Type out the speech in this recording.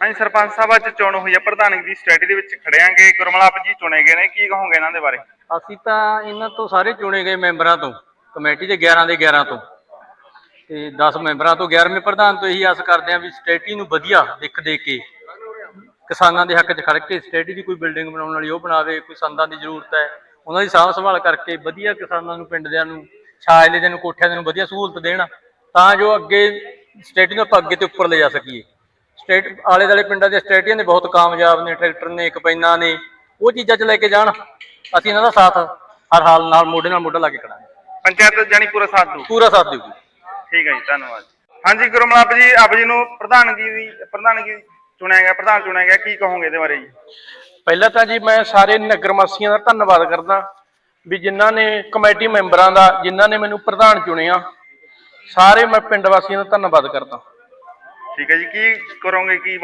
ਹਾਂਜੀ ਸਰਪੰਚ ਸਾਹਿਬ ਅੱਜ ਚੋਣ ਹੋਈ ਹੈ ਪ੍ਰਧਾਨਗੀ ਦੀ ਸਟੇਡੀ ਦੇ ਵਿੱਚ ਖੜਿਆਂਗੇ ਗੁਰਮਲਾਪ ਜੀ ਚੁਣੇ ਗਏ ਨੇ, ਕੀ ਕਹੋਗੇ ਇਹਨਾਂ ਦੇ ਬਾਰੇ? ਅਸੀਂ ਤਾਂ ਇਹਨਾਂ ਤੋਂ ਸਾਰੇ ਚੁਣੇ ਗਏ ਮੈਂਬਰਾਂ ਤੋਂ, ਕਮੇਟੀ ਦੇ 11 ਦੇ 11 ਤੋਂ। ਤੇ 10 ਮੈਂਬਰਾਂ ਤੋਂ 11ਵੇਂ ਪ੍ਰਧਾਨ ਤੋਂ ਇਹੀ ਆਸ ਕਰਦੇ ਹਾਂ ਵੀ ਸਟੇਟੀ ਨੂੰ ਵਧੀਆ ਦਿੱਖ ਦੇ ਕੇ, ਕਿਸਾਨਾਂ ਦੇ ਹੱਕ 'ਚ ਖੜ ਕੇ ਸਟੇਟੀ ਦੀ ਕੋਈ ਬਿਲਡਿੰਗ ਬਣਾਉਣ ਵਾਲੀ ਉਹ ਬਣਾਵੇ, ਕੋਈ ਸੰਦਾਂ ਦੀ ਜ਼ਰੂਰਤ ਹੈ, ਉਹਨਾਂ ਦੀ ਸਾਂਭ ਸੰਭਾਲ ਕਰਕੇ ਵਧੀਆ ਕਿਸਾਨਾਂ ਨੂੰ ਪਿੰਡ ਦਿਆਂ ਨੂੰ ਛਾਜ ਦੇ ਨੂੰ, ਕੋਠਿਆਂ ਦੇ ਨੂੰ ਵਧੀਆ ਸਹੂਲਤ ਦੇਣ, ਤਾਂ ਜੋ ਅੱਗੇ ਸਟੇਟੀ ਨੂੰ ਆਪਾਂ ਅੱਗੇ ਤੇ ਉੱਪਰ ਲੈ ਜਾ ਸਕੀਏ। ਸਟੇਟ ਆਲੇ ਦਾਲੇ ਪਿੰਡਾਂ ਦੇ ਸਟੇਟੀਆਂ ਦੇ ਬਹੁਤ ਕਾਮਯਾਬ ਨੇ ਟਰੈਕਟਰ ਨੇ ਕਪੈਨਾਂ ਨੇ ਉਹ ਚੀਜ਼ਾਂ 'ਚ ਲੈ ਕੇ ਜਾਣ ਅਸੀਂ ਇਹਨਾਂ ਦਾ ਸਾਥ ਹਰ ਹਾਲ ਨਾਲ ਮੋਢੇ ਨਾਲ ਮੋਢਾ ਲਾ ਕੇ ਖੜਾਂਗੇ ਪੰਚਾਇਤ ਜਾਨੀ ਪੂਰਾ ਸਾਥ ਦੂ ਪੂਰਾ ਸਾਥ ਦੇਊਗੀ ਠੀਕ ਹੈ ਜੀ ਧੰਨਵਾਦ ਹਾਂਜੀ ਗੁਰਮਲਾਪ ਜੀ ਆਪ ਜੀ ਨੂੰ ਪ੍ਰਧਾਨਗੀ ਦੀ ਪ੍ਰਧਾਨਗੀ ਚੁਣਿਆ ਗਿਆ ਪ੍ਰਧਾਨ ਚੁਣਿਆ ਗਿਆ ਕੀ ਕਹੋਗੇ ਇਹਦੇ ਬਾਰੇ ਜੀ? ਪਹਿਲਾਂ ਤਾਂ ਜੀ ਮੈਂ ਸਾਰੇ ਨਗਰ ਵਾਸੀਆਂ ਦਾ ਧੰਨਵਾਦ ਕਰਦਾ ਵੀ ਜਿਨ੍ਹਾਂ ਨੇ ਕਮੇਟੀ ਮੈਂਬਰਾਂ ਦਾ ਜਿਨ੍ਹਾਂ ਨੇ ਮੈਨੂੰ ਪ੍ਰਧਾਨ ਚੁਣਿਆ ਸਾਰੇ ਮੈਂ ਪਿੰਡ ਵਾਸੀਆਂ ਦਾ ਧੰਨਵਾਦ ਕਰਦਾ। ਠੀਕ ਹੈ ਜੀ ਕੀ ਕਰੋਗੇ ਕੀ